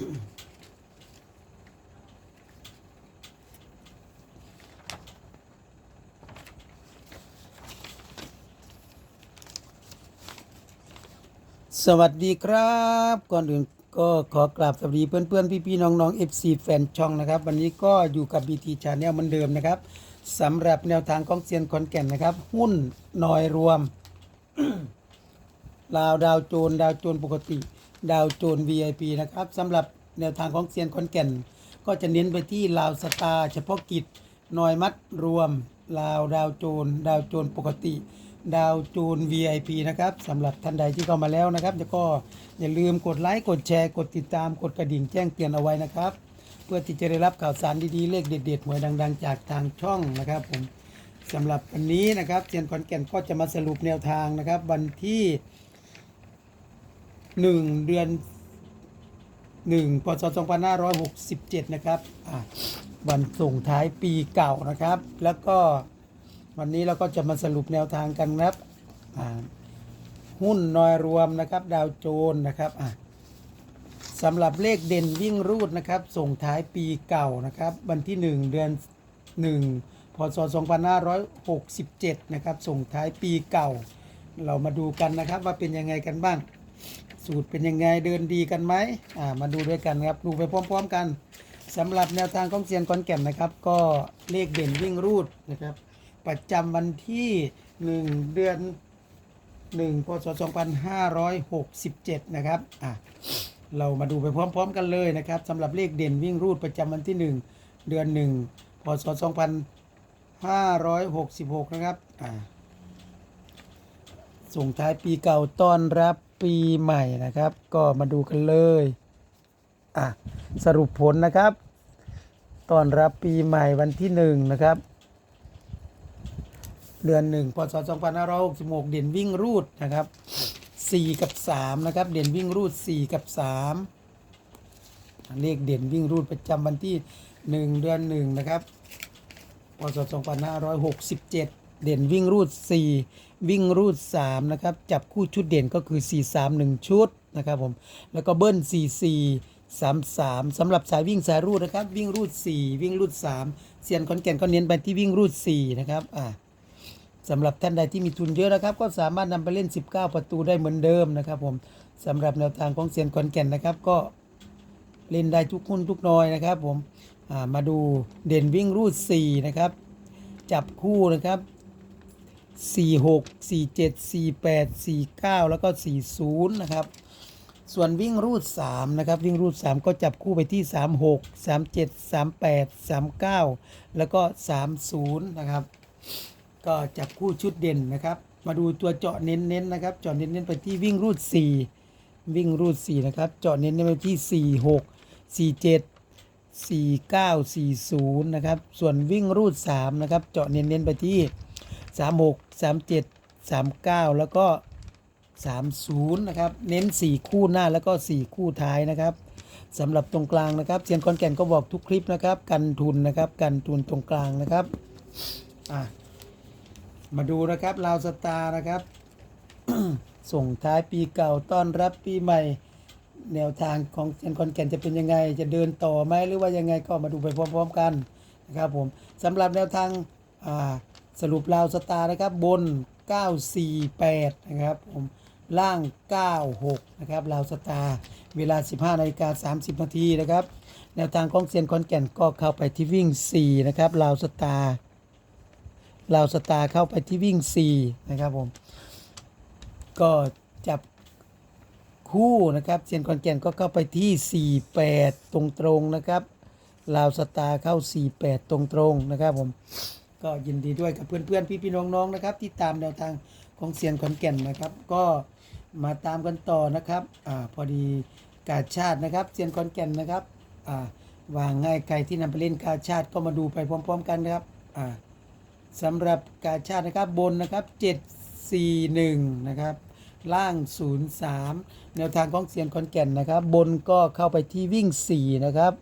สวัสดีครับ ก่อนอื่นก็ขอกราบสวัสดีเพื่อนๆ พี่ๆ น้องๆ FC แฟนช่องนะครับ วันนี้ก็อยู่กับ BT Channel เหมือนเดิมนะครับสำหรับแนวทางของเซียนคอนแก่นนะครับ หุ้นนอยรวม ลาวดาวโจน ดาวโจนปกติ ดาวโจน VIP นะครับสำหรับ แนวทางของเซียนคอนแก่น ก็จะเน้นไปที่ลาวสตาร์เฉพาะกิจนอยมัดรวม ลาวดาวโจน ดาวโจนปกติ ดาวโจน VIP นะครับสำหรับท่านใดที่เข้ามาแล้วนะครับจะก็อย่าลืมกดไลค์กดแชร์กดติดตามกดกระดิ่งแจ้งเตือนเอาไว้นะครับ เพื่อที่จะได้รับข่าวสารดีๆเลขเด็ดๆหวยดัง ๆ จากทางช่องนะครับผมสำหรับวันนี้นะครับเซียนคอนแก่นก็จะมาสรุปแนวทางนะครับ วันที่ 1 เดือน 1พศ2567 นะครับอะวันส่งท้ายปีเก่านะครับ แล้วก็วันนี้เราก็จะมาสรุปแนวทางกันครับหุ้นนอยรวมนะครับ ดาวโจนนะครับสำหรับเลขเด่นวิ่งรูดนะครับ ส่งท้ายปีเก่านะครับ วันที่ 1 เดือน 1พศ2567 นะครับ ส่งท้ายปีเก่า เรามาดูกันนะครับว่าเป็นยังไงกันบ้าง สูตรเป็นยังไงเดินดีกันไหมอ่ามาดูด้วยกันครับดูไปพร้อม ๆ กันสำหรับแนวทางของเซียนคอนแก่นนะครับ ก็เลขเด่นวิ่งรูดนะครับ ประจำวันที่ 1 เดือน 1พศ2567 นะครับอะเรามาดูไปพร้อม ๆ กันเลยนะครับสำหรับเลขเด่นวิ่งรูดประจำวันที่ 1 เดือน 1 พศ 2566 นะครับอ่าส่งท้ายปีเก่าต้อนรับ ปีใหม่นะครับ ก็มาดูกันเลยอะสรุปผลนะครับตอนรับปีใหม่วันที่หนึ่งนะครับ เดือนหนึ่งพศ2566เด่นวิ่งรูดนะครับ4กับ3นะครับ เด่นวิ่งรูด4กับ3เลขเด่นวิ่งรูดประจำวันที่1เดือน1นะครับพศ2567เด่ เด่นวิ่งรูด 4 วิ่งรูด3นะครับจับคู่ชุดเด่นก็คือ 4 3 1 ชุดนะครับผมแล้วก็เบิ้ล 4 4 3 3สำหรับสายวิ่งสายรูดนะครับวิ่งรูด 4 วิ่งรูด 3เซียนขอนแก่นก็เน้นไปที่วิ่งรูด 4 นะครับอ่าสำหรับท่านใดที่มีทุนเยอะนะครับ ก็สามารถนำไปเล่น 19 ประตูได้เหมือนเดิมนะครับผมสำหรับแนวทางของเซียนขอนแก่นนะครับก็เล่นได้ทุกหุ้นทุกน้อยนะครับผมมาดูเด่นวิ่งรูด4นะครับจับคู่นะครับ 46 47 48 49 แล้วก็ 40 นะครับ ส่วนวิ่งรูด 3 นะครับ วิ่งรูด 3 ก็จับคู่ไปที่ 36 37 38 39 แล้วก็ 30 นะครับ ก็จับคู่ชุดเด่นนะครับ มาดูตัวเจาะเน้นๆนนะครับ เจาะเน้นๆไปที่วิ่งรูด 4 วิ่งรูด 4 นะครับ เจาะเน้นไปที่ 46 47 4940 นะครับ ส่วนวิ่งรูด 3 นะครับ เจาะเน้นๆไปที่ 36 37 39แล้วก็30นะครับ เน้น4คู่หน้าแล้วก็4คู่ท้ายนะครับสำหรับตรงกลางนะครับเซียนคอนแก่นก็บอกทุกคลิปนะครับ กันทุนนะครับกันทุนตรงกลางนะครับอะมาดูนะครับลาวสตาร์นะครับ ส่งท้ายปีเก่าต้อนรับปีใหม่ แนวทางของเซียนคอนแก่นจะเป็นยังไง จะเดินต่อไหมหรือว่ายังไงก็มาดูไปพร้อม ๆ กันนะครับผมสำหรับแนวทางอ่า สรุปลาวสตาร์นะครับบน 948 นะครับผมล่าง 96 นะครับลาวสตาร์เวลา 15นาฬิกา30 นาทีนะครับแนวทางของเซียนคอนแก่นก็เข้าไปที่วิ่ง 4 นะครับลาวสตาร์ลาวสตาร์เข้าไปที่วิ่ง 4 นะครับผมก็จับคู่นะครับเซียนคอนแก่นก็เข้าไปที่ 48 ตรงๆนะครับลาวสตาร์เข้า 48 ตรงๆนะครับผม ก็ยินดีด้วยกับเพื่อนๆ พี่ๆน้องๆนะครับ ที่ตามแนวทางของเซียนขอนแก่นนะครับ ก็มาตามกันต่อนะครับอ่าพอดีกาชาตินะครับเซียนขอนแก่นนะครับอ่าวางง่ายใครที่นำไปเล่นกาชาติก็มาดูไปพร้อม ๆ กันนะครับอ่าสำหรับกาชาตินะครับบนนะครับ 741 นะครับล่าง 03 แนวทางของเซียนขอนแก่นนะครับ บนก็เข้าไปที่วิ่ง 4 นะครับ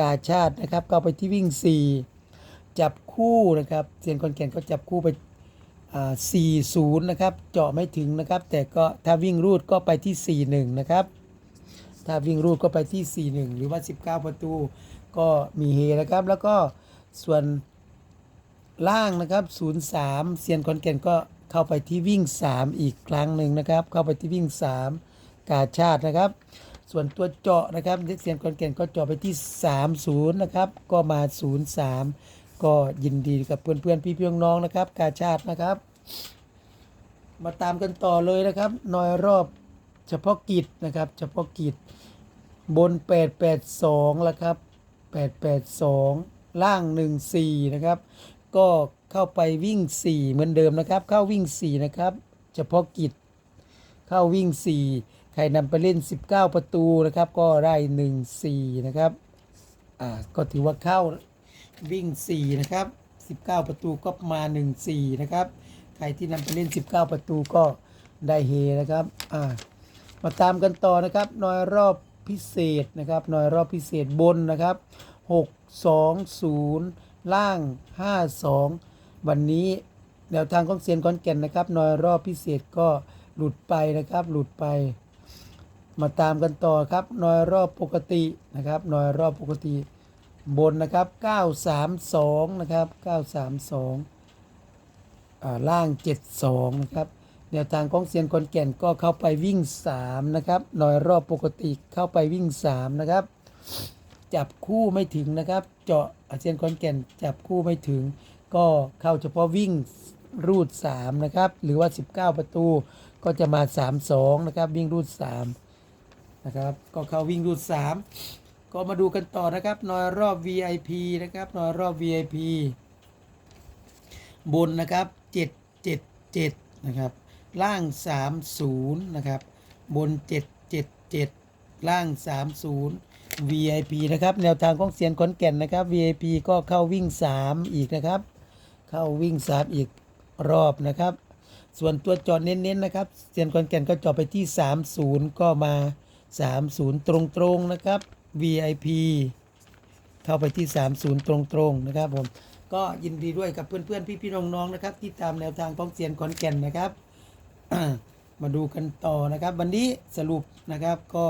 กาชาตินะครับเข้าไปที่วิ่ง 4 จับคู่นะครับเซียนคอนแก่นก็จับคู่ไปอ่า40นะครับเจาะไม่ถึงนะครับ แต่ก็ถ้าวิ่งรูดก็ไปที่ 41 นะครับ ถ้าวิ่งรูดก็ไปที่ 41 หรือว่า 19 ประตูก็มีเฮนะครับ แล้วก็ส่วนล่างนะครับ03เซียนคอนแก่นก็เข้าไปที่วิ่ง 3 อีกครั้งหนึ่งนะครับ เข้าไปที่วิ่ง 3 กาชาตินะครับ ส่วนตัวเจาะนะครับเซียนคอนแก่นก็เจาะไปที่ 30 นะครับ ก็มา 03 ก็ยินดีกับเพื่อนๆพี่ๆน้องนะครับ กาชาตินะครับ มาตามกันต่อเลยนะครับนอยรอบเฉพาะกิจนะครับ เฉพาะกิจบน 882แล้วครับ 882 ล่าง 14 นะครับ ก็เข้าไปวิ่ง 4 เหมือนเดิมนะครับ เข้าวิ่ง 4 นะครับ เฉพาะกิจ เข้าวิ่ง 4 ใครนำไปเล่น 19 ประตูนะครับ ก็ได้ 1 4 นะครับ อ่า ก็ถือว่าเข้า วิ่ง 4 นะครับ 19 ประตูก็มา 1 4 นะครับ ใครที่นำไปเล่น 19 ประตูก็ได้เฮนะครับอ่ามาตามกันต่อนะครับหน้อยรอบพิเศษนะครับหน้อยรอบพิเศษบนนะครับ 6 2 0 ล่าง 5 2 วันนี้แนวทางของเซียนคอนแก่นนะครับหน้อยรอบพิเศษก็หลุดไปนะครับ หลุดไป มาตามกันต่อครับหน้อยรอบปกตินะครับหน้อยรอบปกติ บนนะครับ 932 นะครับ 932อ่าล่าง 72 นะครับแนวทางของเซียนคอนแก่นก็เข้าไปวิ่ง 3 นะครับหน่อยรอบปกติเข้าไปวิ่ง 3 นะครับ จับคู่ไม่ถึงนะครับ เจาะเซียนคอนแก่นจับคู่ไม่ถึง ก็เข้าเฉพาะวิ่งรูด 3 นะครับ หรือว่า 19 ประตูก็จะมา 32 นะครับ วิ่งรูด 3 นะครับ ก็เข้าวิ่งรูด 3 ก็มาดูกันต่อนะครับหน่อยรอบ VIP นะครับหน่อยรอบ VIP บนนะครับ 777 นะครับ ล่าง 30 นะครับ บน 777 ล่าง 30 VIP นะครับ แนวทางของเซียนขอนแก่นนะครับ VIP ก็เข้าวิ่ง 3 อีกนะครับ เข้าวิ่ง 3 อีกรอบนะครับ ส่วนตัวจอดเน้นๆนะครับเซียนขอนแก่นก็จอดไปที่ 30 ก็มา 30 ตรงๆนะครับ VIP เข้าไปที่ 30 ตรงๆนะครับผมก็ยินดีด้วยกับเพื่อนๆ พี่ๆน้องๆนะครับ ที่ตามแนวทางของเซียนขอนแก่นนะครับ มาดูกันต่อนะครับ วันนี้สรุปนะครับก็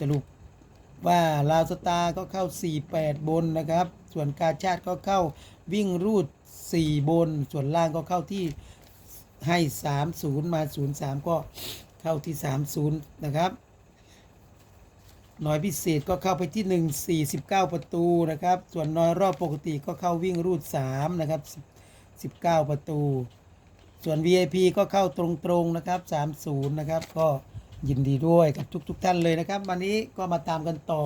สรุปว่าลาวสตาร์ก็เข้า 48 บนนะครับ ส่วนกาชาติก็เข้าวิ่งรูด 4 บน ส่วนล่างก็เข้าที่ให้ 30 มา 03 ก็เข้าที่ 30 นะครับ น้อยพิเศษก็เข้าไปที่ 1 49 ประตูนะครับ ส่วนน้อยรอบปกติก็เข้าวิ่งรูด 3 นะครับ 19 ประตู ส่วน VIP ก็เข้าตรงๆนะครับ 30 นะครับ ก็ยินดีด้วยกับทุกๆทท่านเลยนะครับ วันนี้ก็มาตามกันต่อ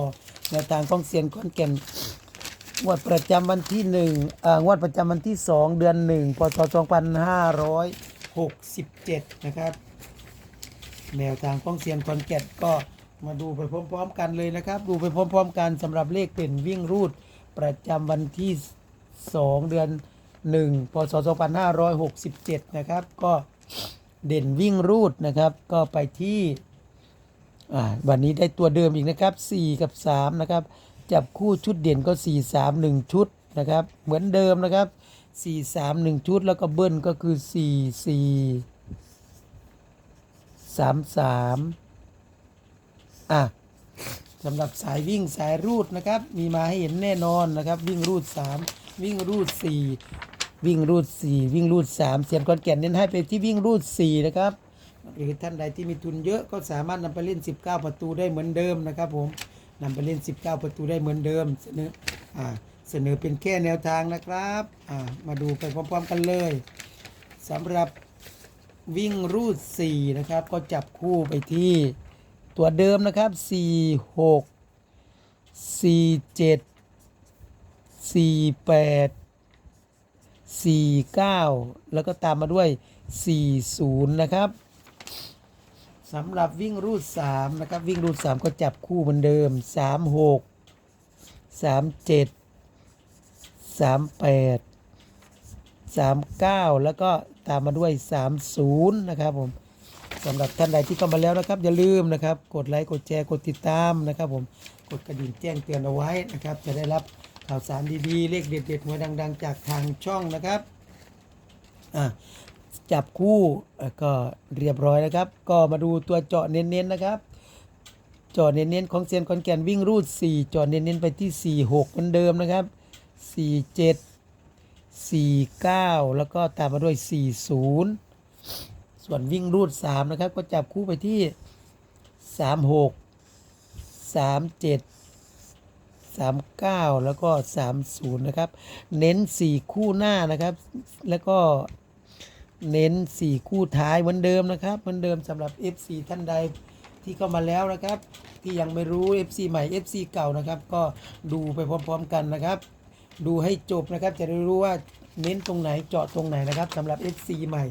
แนวทางของเซียนคอนแก่นงวดประจำวันที่1อ่างวดประจำวันที่ 2 เดือน 1พศ2567 นะครับ แนวทางของเซียนคอนแก่นก็ มาดูไปพร้อมๆกันเลยนะครับ ดูไปพร้อมๆกันสำหรับเลขเป็นวิ่งรูด ประจำวันที่ 2 เดือน 1 พศ 2567 นะครับ ก็เด่นวิ่งรูดนะครับ ก็ไปที่วันนี้ได้ตัวเดิมอีกนะครับ 4 กับ 3 นะครับ จับคู่ชุดเด่นก็ 4 3 1 ชุดนะครับ เหมือนเดิมนะครับ 4 3 1 ชุด แล้วก็เบิ้ลก็คือ 4 4 3 3 อะสำหรับสายวิ่งสายรูดนะครับ มีมาให้เห็นแน่นอนนะครับ วิ่งรูด 3 วิ่งรูด 4 วิ่งรูด 4 วิ่งรูด 3 เสียนคอนแก่นเน้นให้ไปที่วิ่งรูด 4 นะครับ หรือท่านใดที่มีทุนเยอะก็สามารถนำไปเล่น 19 ประตูได้เหมือนเดิมนะครับผมนำไปเล่น 19 ประตูได้เหมือนเดิมเสนออ่าเสนอเป็นแค่แนวทางนะครับอ่ามาดูไปพร้อมๆกันเลยสำหรับวิ่งรูด 4 นะครับ ก็จับคู่ไปที่ ตัวเดิมนะครับ 4 6 4 7 4 8 49 แล้วก็ตามมาด้วย 40 นะครับสำหรับวิ่งรูด 3 นะครับ วิ่งรูด 3 ก็จับคู่เหมือนเดิม 36 37 38 39 แล้วก็ตามมาด้วย 30 นะครับผม สำหรับท่านใดที่เข้ามาแล้วนะครับ อย่าลืมนะครับ กดไลค์กดแชร์กดติดตามนะครับผมกดกระดิ่งแจ้งเตือนเอาไว้นะครับ จะได้รับข่าวสารดีๆ เลขเด็ดๆหวยดัง ๆ จากทางช่องนะครับอะจับคู่ก็เรียบร้อยนะครับ ก็มาดูตัวเจาะเน้นๆนะครับจอเน้นๆของเซียนขอนแก่นวิ่งรูด 4 จอเน้นๆไปที่ 4 6เหมือนเดิมนะครับ 4 7 4 9 แล้วก็ตามมาด้วย 4 0 ส่วนวิ่งรูด3นะครับ ก็จับคู่ไปที่ 3 6 3 7 39 แล้วก็ 30 นะครับ เน้น 4 คู่หน้านะครับ แล้วก็เน้น 4 คู่ท้ายเหมือนเดิมนะครับ เหมือนเดิมสำหรับ FC ท่านใดที่เข้ามาแล้วนะครับ ที่ยังไม่รู้ FC ใหม่ FC เก่านะครับ ก็ดูไปพร้อมๆกันนะครับ ดูให้จบนะครับ จะได้รู้ว่าเน้นตรงไหนเจาะตรงไหนนะครับสำหรับ FC ใหม่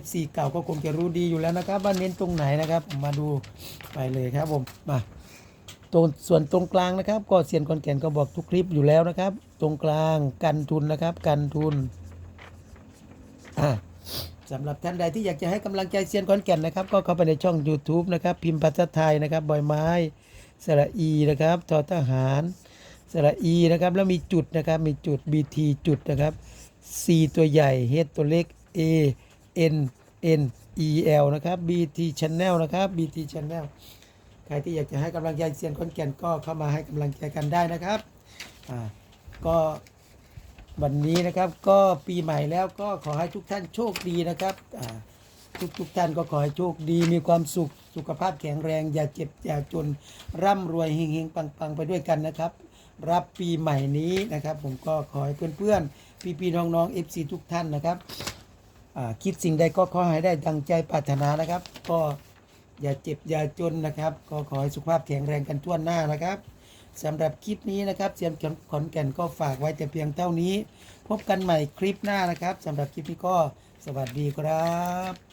FC เก่าก็คงจะรู้ดีอยู่แล้วนะครับว่าเน้นตรงไหนนะครับมาดูไปเลยครับผมมาตรงส่วนตรงกลางนะครับ ก็เซียนคอนแก่นก็บอกทุกคลิปอยู่แล้วนะครับ ตรงกลางกันทุนนะครับ กันทุนอ่าสำหรับท่านใดที่อยากจะให้กำลังใจเซียนคอนแก่นนะครับ ก็เข้าไปในช่อง YouTube นะครับ พิมพ์ภาษาไทยนะครับบอยไม้สระอีนะครับทอทหารสระอีนะครับ แล้วมีจุดนะครับ มีจุด BT จุดนะครับ C ตัวใหญ่ H ตัวเล็ก A N N E L นะครับ BT Channel นะครับ BT Channel ใครที่อยากจะให้กำลังใจเซียนคอนแก่นก็เข้ามาให้กำลังใจกันได้นะครับอ่าก็วันนี้นะครับก็ปีใหม่แล้วก็ขอให้ทุกท่านโชคดีนะครับอ่าทุกทุกท่านก็ขอให้โชคดีมีความสุขสุขภาพแข็งแรง อย่าเจ็บอย่าจนร่ำรวยเฮงๆปังๆ ไปด้วยกันนะครับ รับปีใหม่นี้นะครับ ผมก็ขอให้เพื่อนๆพี่ๆน้องๆ FC ทุกท่านนะครับ คิดสิ่งใดก็ขอให้ได้ดังใจปรารถนานะครับ ก็อย่าเจ็บอย่าจนนะครับ ก็ขอให้สุขภาพแข็งแรงกันทั่วหน้านะครับสำหรับคลิปนี้นะครับเสียมขอนแก่นก็ฝากไว้แต่เพียงเท่านี้ พบกันใหม่คลิปหน้านะครับสำหรับคลิปนี้ก็สวัสดีครับ